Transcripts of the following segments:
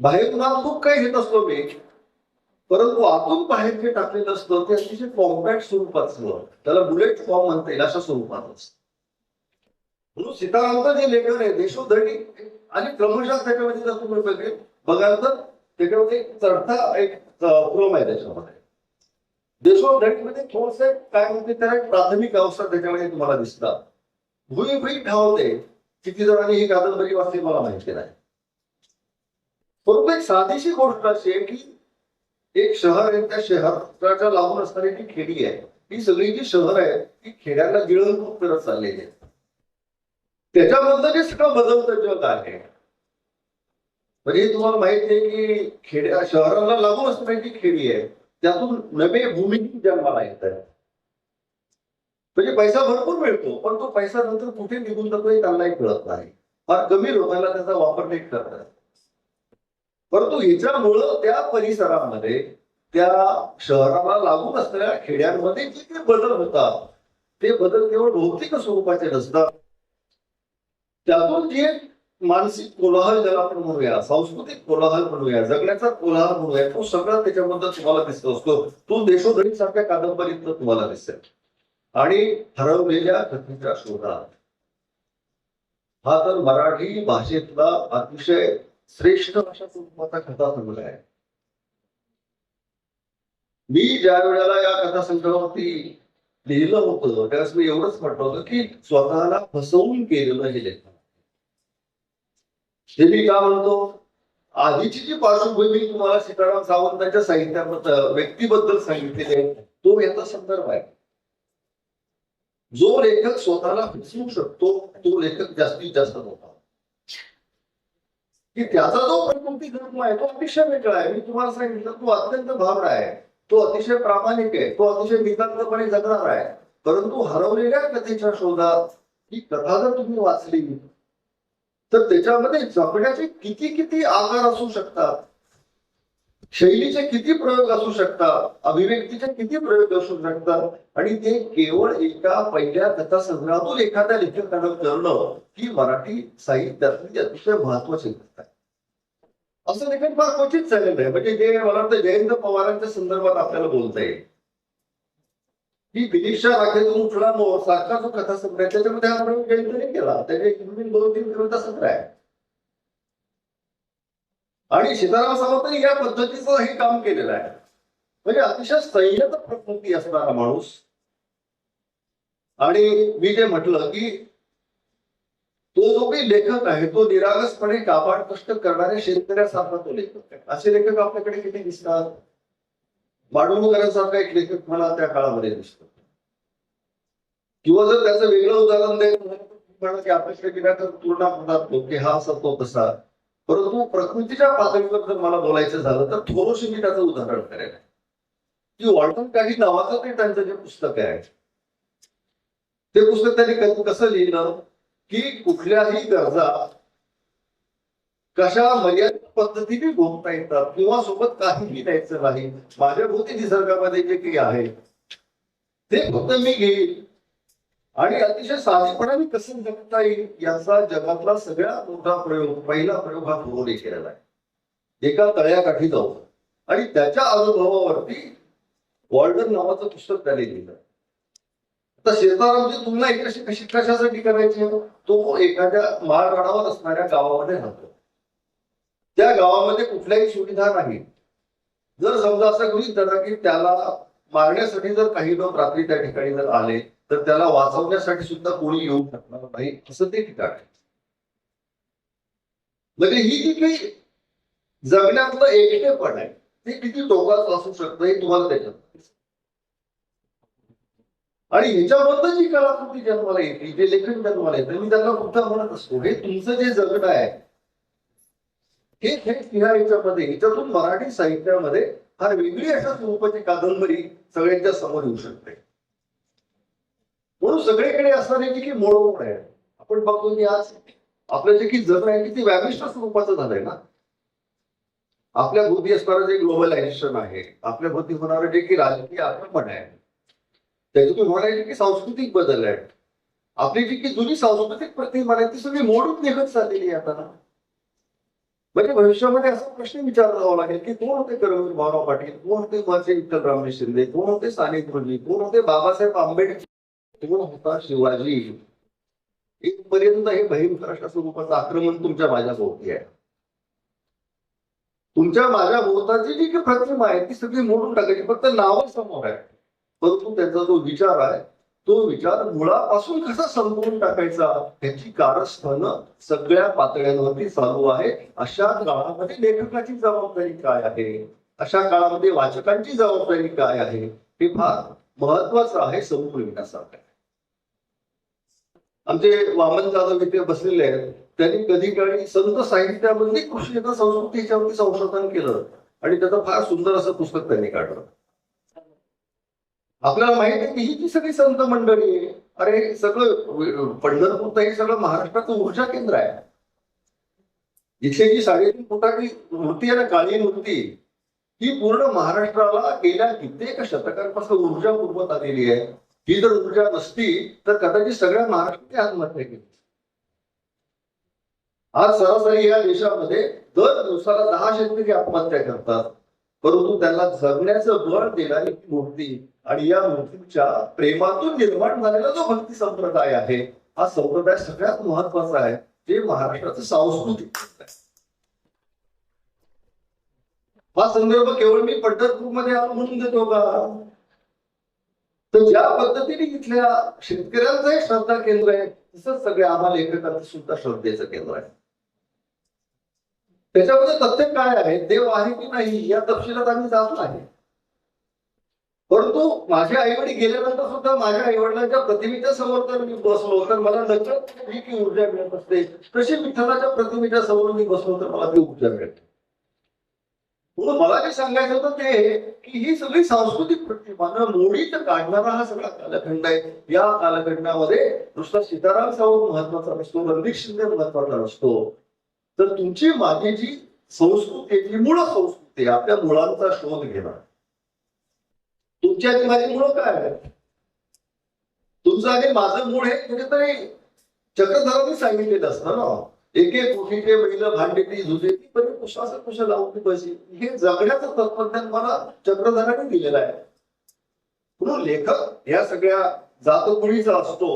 बाहेरून हा खूप काही घेत असतो मी. परंतु आतून बाहेर जे टाकलेलं असतं ते अतिशय कॉम्पॅक्ट स्वरूपाचं त्याला बुलेट फॉर्म म्हणता येईल अशा स्वरूपात असत. म्हणून सीतारामचं जे लेखन आहे देशोधडी आणि क्रमशः त्याच्यामध्ये जर तुम्ही बघेल बघाल तर त्याच्यामध्ये चढता एक क्रम आहे त्याच्यामध्ये. देशोधडीमध्ये थोडस काय म्हणते त्याला प्राथमिक अवस्था त्याच्यामध्ये तुम्हाला दिसतात. भुई भुई ठावते किती जणांनी ही कादंबरी वाचली मला माहिती नाही. परंतु एक साधीशी गोष्ट अशी आहे की एक शहर आहे त्या शहराच्या लावून असणारी जी खेडी आहे ही सगळी जी शहर आहे ती खेड्याला गिळंकृत करत चाललेली आहे. त्याच्याबद्दल जे सगळं बदलतं जग आहे म्हणजे तुम्हाला माहिती आहे की खेड्या शहराला लागून असणारी जी खेडी आहे त्यातून नवे भूमी जन्माला येत आहे म्हणजे पैसा भरपूर मिळतो पण तो पैसा नंतर कुठे निघून जातो हे एक कळत नाही. फार कमी लोकांना त्याचा वापर नाही करतात. परंतु ह्याच्यामुळं त्या परिसरामध्ये त्या शहराला लागून असलेल्या खेड्यांमध्ये जे काही बदल होतात ते बदल केवळ भौतिक स्वरूपाचे नसतात. त्यातून जे मानसिक कोलाहल ज्याला आपण म्हणूया सांस्कृतिक कोलाहल म्हणूया जगण्याचा कोलाहल म्हणूया तो सगळा त्याच्याबद्दल तुम्हाला दिसत असतो. तो देशोधरी सारख्या कादंबरीत तुम्हाला दिसेल. आणि हरवलेल्या कथेच्या शोधात. हा तर मराठी भाषेतला अतिशय श्रेष्ठ अशा स्वरूपाचा कथासंग्रह आहे. मी ज्या वेळेला या कथासंग्रहावरती लिहिलं होतं त्यावेळेस मी एवढंच म्हटलं होतं की स्वतःला फसवून केलेलं हे लेखन हे मी का म्हणतो? आधीची जी पार्श्वभूमी तुम्हाला सीताराम सावंतांच्या साहित्याबद्दल व्यक्तीबद्दल सांगितलेली आहे तो याचा संदर्भ आहे. जो लेखक स्वतःला फसवू शकतो तो लेखक जास्तीत जास्त होता. की त्याचा जो प्रकृती धर्म आहे तो अतिशय वेगळा आहे. मी तुम्हाला सांगितलं तो अत्यंत भाबडा आहे. तो अतिशय प्रामाणिक आहे. तो अतिशय नितांतपणे जगणार आहे. परंतु हरवलेल्या कथेच्या शोधात ही कथा जर तुम्ही वाचली तर त्याच्यामध्ये जगण्याचे किती किती आकार असू शकतात? शैलीचे किती प्रयोग असू शकतात? अभिव्यक्तीचे किती प्रयोग असू शकतात? आणि ते केवळ एका पहिल्या कथासंग्रहातून एखाद्या लेखकानं करणं ही मराठी साहित्यातली म्हणजे अतिशय महत्वाची गोष्ट आहे. असं लेखन फार क्वचित झालेलं आहे. म्हणजे जे मला वाटतं जयंत पवारांच्या संदर्भात आपल्याला बोलता येईल. की विदिशा राखेतून उठला मोर सारखा जो कथासंग्रह आहे त्याच्यामध्ये हा प्रयोग जयंतने केला. त्याचे दोन तीन कवितासंग्रह आहे आणि सीताराम सावंतांनी या पद्धतीचं हे काम केलेलं आहे. म्हणजे अतिशय संयत प्रकृती असणारा माणूस. आणि मी जे म्हटलं की तो जो काही लेखक आहे तो निरागसपणे काबाड कष्ट करणाऱ्या शेतकऱ्यासारखा तो लेखक आहे. असे लेखक आपल्याकडे किती दिसतात? माडुणकरांसारखा एक लेखक मला त्या काळामध्ये दिसतो. किंवा जर त्याचं वेगळं उदाहरण द्यायचं म्हणा की आपल्याकडे गेल्यानंतर तुलना लोक की हा असा तो तसा. परंतु प्रकृतीच्या पातळीवर जर मला बोलायचं झालं तर थोडंसं मी त्याचं उदाहरण करेन. की वॉल्टन काही नावाचं ते त्यांचं जे पुस्तक आहे. ते पुस्तक त्यांनी कसं लिहिलं? की कुठल्याही गरजा कशा मर्यादित पद्धतीने भोगता येतात किंवा सोबत काहीही द्यायचं नाही. माझ्या भोवती निसर्गामध्ये जे काही आहे ते फक्त मी घेईन. आणि अतिशय साधेपणाने कसं जगता येईल याचा जगातला सगळ्यात मोठा प्रयोग पहिला प्रयोग हा गुरुने केलेला आहे. एका तळ्याकाठी जाऊन. आणि त्याच्या अनुभवावरती वॉल्डन नावाचं पुस्तक त्याने लिहिलं. आता शेतारामची तुलना एक कशी कशासाठी करायची? तो एखाद्या माळरानावर असणाऱ्या गावामध्ये राहतो. त्या गावामध्ये कुठल्याही सुविधा नाही. जर समजा असं गृहित धरा की त्याला मारण्यासाठी जर काही लोक रात्री त्या ठिकाणी जर आले तर त्याला वाचवण्यासाठी सुद्धा कोणी येऊ शकणार नाही असं ते ठिकाण आहे. म्हणजे ही जी काही जगण्यातलं एकटेपण आहे ते किती टोकाचं असू शकतं हे तुम्हाला त्याच्यात आणि ह्याच्याबद्दल जी कलाकृती जन्माला येते जे लेखन जन्माला येतं मी त्यांना कुठं म्हणत असतो हे तुमचं जे जगणं आहे हे थेट ह्या ह्याच्यातून मराठी साहित्यामध्ये फार वेगळी अशा स्वरूपाची कादंबरी सगळ्यांच्या समोर येऊ शकते. म्हणून सगळीकडे असणारे जे की मोडवून आहे आपण बघतो की आज आपलं जे की जगणं आहे की ते व्याविष्ट स्वरूपाचं झालंय ना? आपल्या भोवती असणारं जे ग्लोबलायझेशन आहे. आपल्या भोवती होणारं जे की राजकीय आक्रमण आहे. त्याच्यातून होणारे की सांस्कृतिक बदल आहेत आपली जी की जुनी सांस्कृतिक प्रतिमा आहे ती सगळी मोडून निघत चाललेली आहे आता ना. म्हणजे भविष्यामध्ये असा प्रश्न विचारला जावा लागेल की कोण होते करवीर भाऊराव पाटील? कोण होते माझे विठ्ठलरामजी शिंदे? कोण होते साने गुरुजी कोण होते बाबासाहेब आंबेडकर? कोण होता शिवाजी. इथपर्यंत हे बहिर्मराष्ट्र स्वरूपाचं आक्रमण तुमच्या माझ्या भोवती आहे. तुमच्या माझ्या भोवताची जी काही प्रतिमा आहे ती सगळी मोडून टाकायची. फक्त नाव समोर आहे. परंतु त्यांचा जो विचार आहे तो विचार मुळापासून कसा संपवून टाकायचा ह्याची कारस्थानं सगळ्या पातळ्यांवरती चालू आहे. अशा काळामध्ये लेखकाची जबाबदारी काय आहे? अशा काळामध्ये वाचकांची जबाबदारी काय आहे? हे फार महत्वाचं आहे समोर येण्यासारखं आमचे वामन जाधव इथे बसलेले आहेत. त्यांनी कधी काळी संत साहित्यामध्ये कृषी संस्कृती याच्यावरती संशोधन केलं. आणि त्याचं फार सुंदर असं पुस्तक त्यांनी काढलं. आपल्याला माहिती आहे की ही जी सगळी संत मंडळी आहे, अरे सगळं पंढरपूर तर हे सगळं महाराष्ट्राचं ऊर्जा केंद्र आहे. इथे जी साडेतीन फुटाची मूर्ती आहे ना काळी मूर्ती ही पूर्ण महाराष्ट्राला गेल्या कित्येक शतकांपासून ऊर्जा पुरवत आलेली आहे. ही जर ऊर्जा नसती तर कदाचित सगळ्या महाराष्ट्राने आत्महत्या केली. आज सरासरी या देशामध्ये दर दिवसाला दहा शेतकरी आत्महत्या करतात. परंतु त्यांना जगण्याचं बळ देणारी ही मूर्ती आणि या मूर्तीच्या प्रेमातून निर्माण झालेला जो भक्ती संप्रदाय आहे हा संप्रदाय सगळ्यात महत्त्वाचा आहे ते महाराष्ट्राचं सांस्कृतिक हा संदर्भ केवळ मी पंढरपूरमध्ये मध्ये म्हणून देतो का? तर ज्या पद्धतीने इथल्या शेतकऱ्यांचं एक श्रद्धा केंद्र आहे तसंच सगळ्या आम्हा लेखकांचं सुद्धा श्रद्धेचं केंद्र आहे. त्याच्यामध्ये तथ्य काय आहे देव आहे की नाही या तपशिलात आम्ही जात नाही. परंतु माझे आईवडील गेल्यानंतर सुद्धा माझ्या आईवडिलांच्या प्रतिमेच्या समोर जर मी बसलो तर मला नकळत जी की ऊर्जा मिळत असते. तशी विठ्ठलाच्या प्रतिमेच्या समोर मी बसलो तर मला ती ऊर्जा मिळते. म्हणून मला जे सांगायचं होतं ते की ही सगळी सांस्कृतिक प्रतिमा मोडीत काढणारा हा सगळा कालखंड आहे. या कालखंडामध्ये नुसता सीताराम सावंत महत्त्वाचा नसतो रणदीप शिंदे महत्त्वाचा नसतो. तर तुमची माझी जी संस्कृती आहे, जी मूळ संस्कृती आपल्या मुळांचा शोध घेणार तुमची आणि माझी मुळ काय तुमचं आणि माझं मूळ हे कुठेतरी चक्रधरांनी सांगितलेलं असतं ना? एक एक कोटीचे बैल भांडेती झुजेती पण कुशाचं कुशा लावून पाहिजे हे जगण्याचं तत्वज्ञान मला चक्रधराने दिलेलं आहे. म्हणून लेखक या सगळ्या जातकुळीचा असतो.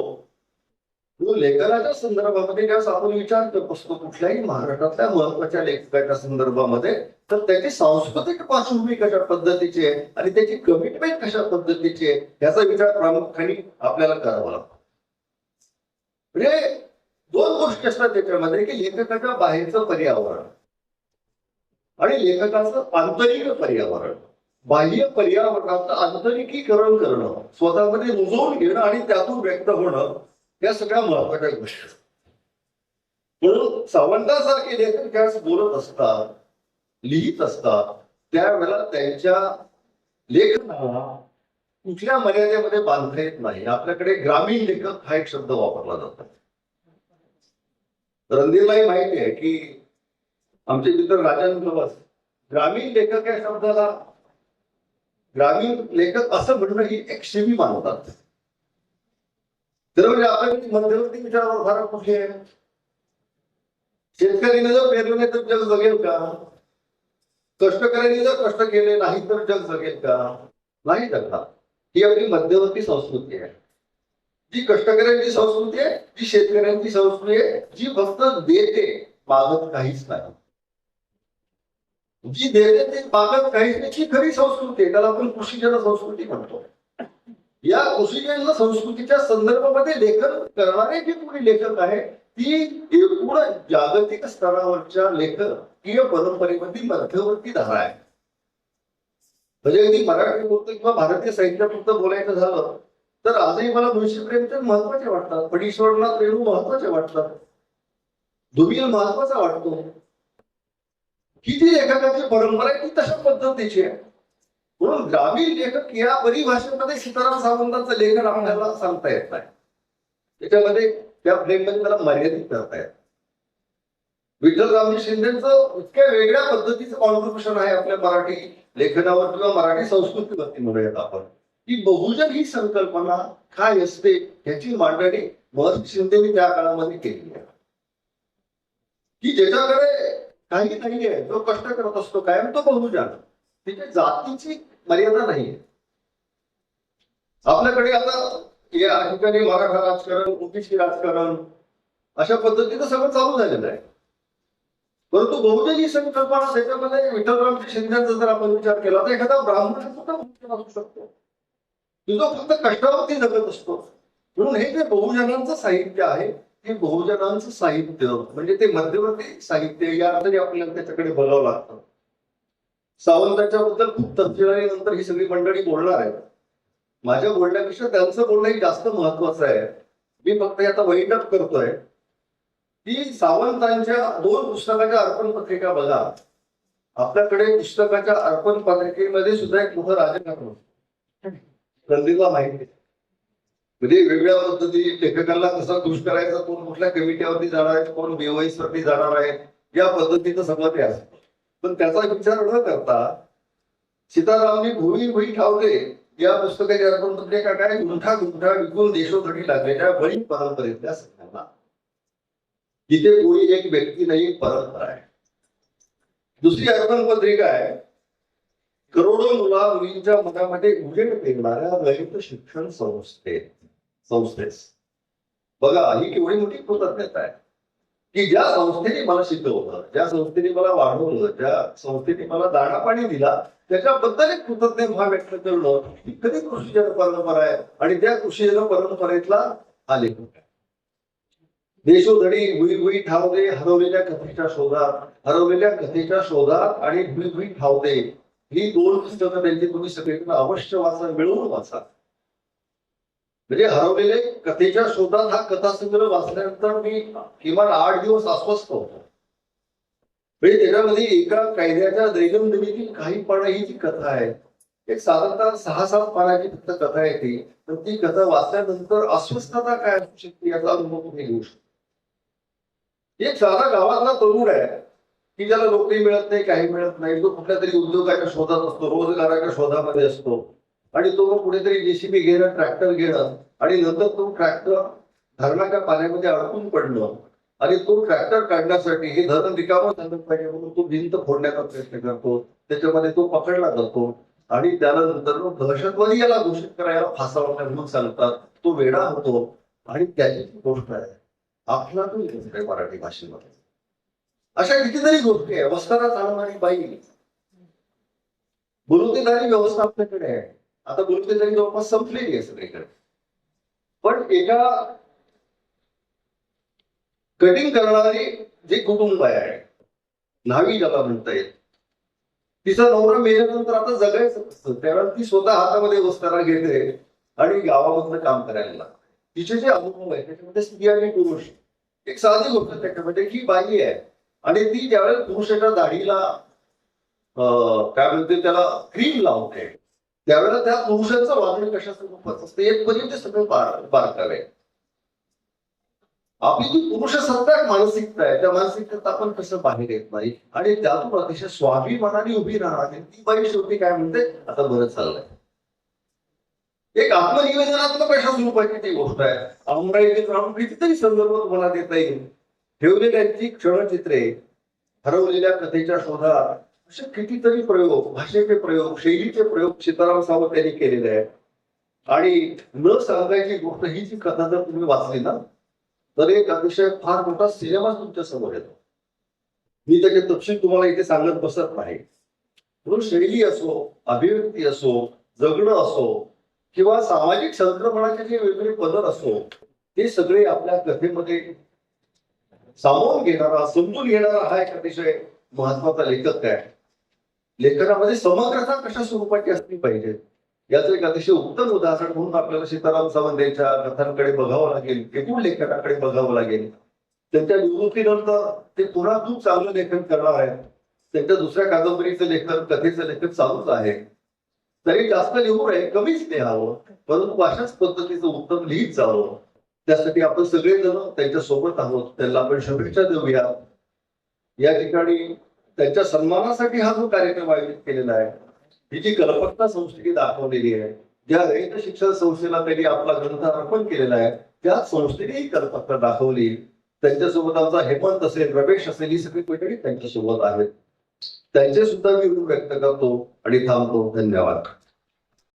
म्हणून लेखनाच्या संदर्भामध्ये ज्यास आपण विचार करत असतो कुठल्याही महाराष्ट्रातल्या महत्त्वाच्या लेखकाच्या संदर्भामध्ये तर त्याची सांस्कृतिक पार्श्वभूमी कशा पद्धतीची आहे आणि त्याची कमिटमेंट कशा पद्धतीची आहे याचा विचार प्रामुख्याने आपल्याला करावा लागतो. म्हणजे दोन गोष्टी असतात त्याच्यामध्ये की लेखकाच्या बाहेरचं पर्यावरण आणि लेखकाचं आंतरिक पर्यावरण. बाह्य पर्यावरणाचं आंतरिकीकरण करणं स्वतःमध्ये रुजवून घेणं आणि त्यातून व्यक्त होणं या सगळ्या महत्त्वाच्या गोष्टी. असतात म्हणून सावंतासारखे लेखक त्यास बोलत असतात लिहित असतात त्यावेळेला त्यांच्या लेखनाला कुठल्या मर्यादेमध्ये बांधता येत नाही. आपल्याकडे ग्रामीण लेखक हा एक शब्द वापरला जातो. रणधीरलाही माहिती आहे की आमचे मित्र राजन प्रवास ग्रामीण लेखक या शब्दाला ग्रामीण लेखक असं म्हणणं ही एक शिवी मानतात. तर म्हणजे आपण मध्यवर्ती विचारावर कुठे आहे. शेतकऱ्याने जर पेरलं नाही तर जग जगेल का? कष्टकऱ्यांनी जर कष्ट केले नाही तर जग जगेल का? नाही जगणार. ही आपली मध्यवर्ती संस्कृती आहे. जी कष्टकऱ्यांची संस्कृती आहे जी शेतकऱ्यांची संस्कृती आहे जी फक्त देते मागत काहीच नाही. जी देते ते मागत काहीच नाही खरी संस्कृती आहे. त्याला आपण कृषीजन संस्कृती म्हणतो. या कृषीजन संस्कृतीच्या संदर्भामध्ये लेखन करणारे जे कोणी लेखक आहे ती एकूण जागतिक स्तरावरच्या लेखकीय परंपरेमध्ये मध्यवर्ती धारा आहे. म्हणजे अगदी मराठी पुरतं किंवा भारतीय साहित्यापुरतं बोलायचं झालं तर आजही मला मुळशी प्रेमचंद महत्त्वाचे वाटतात. पडीश्वरनाथ रेणू महत्त्वाचे वाटतात. धुमिल महत्त्वाचा वाटतो. किती लेखकाची परंपरा आहे ती तशा पद्धतीची आहे म्हणून ग्रामीण लेखक या परिभाषेमध्ये सीताराम सावंतांचं लेखन आपल्याला सांगता येत नाही. त्याच्यामध्ये त्या प्रेममध्ये त्याला मर्यादित करता येत विठ्ठलरामजी शिंदेचं इतक्या वेगळ्या पद्धतीचं कॉन्ट्रीब्युशन आहे आपल्या मराठी लेखनावर किंवा मराठी संस्कृतीवरती म्हणूयात आपण. की बहुजन ही संकल्पना काय असते याची मांडणी महर्षी शिंदेनी त्या काळामध्ये केली आहे. की ज्याच्याकडे काही नाहीये जो कष्ट करत असतो कायम तो बहुजन. तिथे जातीची मर्यादा नाहीये आपल्याकडे आता या ठिकाणी मराठा राजकारण ओबीसी राजकारण अशा पद्धतीचं सगळं चालू झालेलं आहे. परंतु बहुजन ही संकल्पना त्याच्यामध्ये विठ्ठलरामजी शिंदेचा जर आपण विचार केला तर एखादा ब्राह्मण सुद्धा असू शकतो जो फक्त कष्टावरती जगत असतो. म्हणून हे जे बहुजनांचं साहित्य आहे हे बहुजनांचं साहित्य म्हणजे ते मध्यवर्ती साहित्य या तरी आपल्याला त्याच्याकडे बघावं लागतं. सावंतांच्या बद्दल खूप तपशिलाने नंतर ही सगळी मंडळी बोलणार आहे माझ्या बोलण्यापेक्षा त्यांचं बोलणं हे जास्त महत्वाचं आहे. मी फक्त याचा आता करतोय. की सावंतांच्या दोन पुस्तकाच्या अर्पण पत्रिका बघा. आपल्याकडे पुस्तकाच्या अर्पण पत्रिकेमध्ये सुद्धा एक मोठं राजकारण होतं. माहिती म्हणजे वेगळ्या पद्धती लेखकांना कसा खुश करायचा कोण कुठल्या कमिटीवरती जाणार आहे कोण बेवाईस वरती जाणार आहे या पद्धतीचं सगळं ते असतं. पण त्याचा विचार न करता सीतारामनी भूमी भुई ठावले या पुस्तकाच्या अर्पण पत्रिका म्हणजे काय गुंठा गुंठा विकून देशोधडी लागलेल्या बळी परंपरेतल्या सगळ्यांना. जिथे कोणी एक व्यक्ती नाही परंपरा आहे. दुसरी अर्पण पत्रिका आहे. करोडो मुला मुलींच्या मनामध्ये उजेड पेरणाऱ्या रहित शिक्षण संस्थे संस्थेस. बघा ही केवढी मोठी कृतज्ञता आहे. की ज्या संस्थेने मला शिकवलं ज्या संस्थेने मला वाढवलं ज्या संस्थेने मला दाणा पाणी दिला त्याच्याबद्दल एक कृतज्ञ भाव व्यक्त करणं ही कधी कृषीजन परंपरा आहे आणि त्या कृषीजन परंपरेतला आले. आहे देशोधडी भुई भुई ठावदे हरवलेल्या कथेच्या शोधात हरवलेल्या कथेच्या शोधात आणि भुई भुई ठावदे ही दोन पुस्तकं त्यांची तुम्ही सगळीकडे अवश्य वाचा मिळवून वाचा. म्हणजे हरवलेले कथेच्या शोधात हा कथासंग्रह वाचल्यानंतर मी किमान आठ दिवस अस्वस्थ होतो. म्हणजे त्याच्यामध्ये एका कायद्याच्या दैनंदिनीतील काही पानं ही जी कथा आहे एक साधारणतः सहा सात पानाची फक्त कथा आहे ती तर ती कथा वाचल्यानंतर अस्वस्थता काय असू शकते याचा अनुभव तुम्ही घेऊ शकता. एक साधा गावातला तरुण आहे की ज्याला नोकरी मिळत नाही काही मिळत नाही तो कुठल्या तरी उद्योगाच्या शोधात असतो रोजगाराच्या शोधामध्ये असतो. आणि तो मग कुठेतरी जेसीबी घेणं ट्रॅक्टर घेणं आणि नंतर तो ट्रॅक्टर धरणाच्या पाण्यामध्ये अडकून पडणं. आणि तो ट्रॅक्टर काढण्यासाठी हे धरण रिकामं झालं पाहिजे म्हणून तो भिंत फोडण्याचा प्रयत्न करतो. त्याच्यामध्ये तो पकडला जातो. आणि त्यानंतर मग दहशतवादी याला घोषित करायला फासावण्या म्हणून सांगतात. तो वेडा होतो. आणि त्याची गोष्ट आहे. आपला तो मराठी भाषेमध्ये. अशा कितीतरी गोष्टी आहे. वस्तारा चालवणारी बाई. बुरुतेदारी व्यवस्था आपल्याकडे आहे. आता बुरुतेदारी जवळपास संपलेली आहे सगळीकडे. पण एका कटिंग करणारी जे कुटुंब आहे न्हावी ज्याला म्हणता येईल तिचा नवरा मेल्यानंतर आता जगायचं असतं त्यावेळेला ती स्वतः हातामध्ये वस्तारा घेते आणि गावामधलं काम करायला लागते. तिचे जे अनुभव आहे त्याच्यामध्ये स्त्री आणि पुरुष एक साधी गोष्ट त्याच्यामध्ये ही बाई आहे आणि ती ज्यावेळेला पुरुषाच्या दाढीला काय म्हणते त्याला क्रीम लावते त्यावेळेला त्या पुरुषांचं वागणं कशा स्वरूपात असते? म्हणजे ते सगळं पार पार आपली जी पुरुषसत्ताक मानसिकता आहे त्या मानसिकतेत आपण कसं बाहेर येत नाही? आणि त्यातून अतिशय स्वाभिमानाने उभी राहणार ती बाई शेवटी काय म्हणते? आता बरं चाललंय. एक आत्मनिवेदनात्मक अशा स्वरूपाची ती गोष्ट आहे. अमराईत राहून कितीतरी संदर्भ तुम्हाला देता येईल. ठेवलेल्यांची क्षणचित्रे हरवलेल्या कथेच्या शोधात असे कितीतरी प्रयोग भाषेचे प्रयोग शैलीचे प्रयोग सीताराम सावंत यांनी केलेले आहेत. आणि न सांगायची गोष्ट ही जी कथा जर तुम्ही वाचली ना तर एक अतिशय फार मोठा सिनेमा तुमच्यासमोर येतो. मी त्याचे तपशील तुम्हाला इथे सांगत बसत नाही. म्हणून शैली असो अभिव्यक्ती असो जगणं असो किंवा सामाजिक संक्रमणाचे जे वेगवेगळे पदर असो ते सगळे आपल्या कथेमध्ये सामावून घेणारा समजून घेणारा हा एक अतिशय महत्त्वाचा लेखक आहे लेखनामध्ये समग्रता कशा स्वरूपाची असली पाहिजे? याचं एक अतिशय उत्तम उदाहरण म्हणून आपल्याला सीताराम सावंत यांच्या कथांकडे बघावं लागेल एकूण लेखनाकडे बघावं लागेल. त्यांच्या निवृत्तीनंतर ते पुन्हा खूप चांगलं लेखन करणार आहेत. त्यांच्या दुसऱ्या कादंबरीचं लेखन कथेचं लेखन चालूच आहे. तरी जास्त लिहू नये कमीच लिहावं परंतु अशाच पद्धतीचं उत्तम लिहित जावं. त्यासाठी आपण सगळेजण त्यांच्यासोबत आहोत. त्यांना आपण शुभेच्छा देऊया. या ठिकाणी त्यांच्या सन्मानासाठी हा जो कार्यक्रम आयोजित केलेला आहे ही जी कल्पकता संस्थेने दाखवलेली आहे ज्या रहित शिक्षण संस्थेला त्यांनी आपला ग्रंथ अर्पण केलेला आहे त्या संस्थेने ही कल्पकता दाखवली. त्यांच्यासोबत आमचा हेमंत असेल रमेश असेल ही सगळी मंडळी त्यांच्यासोबत आहेत. त्यांचे सुद्धा मी व्यक्त करतो आणि थांबतो. धन्यवाद.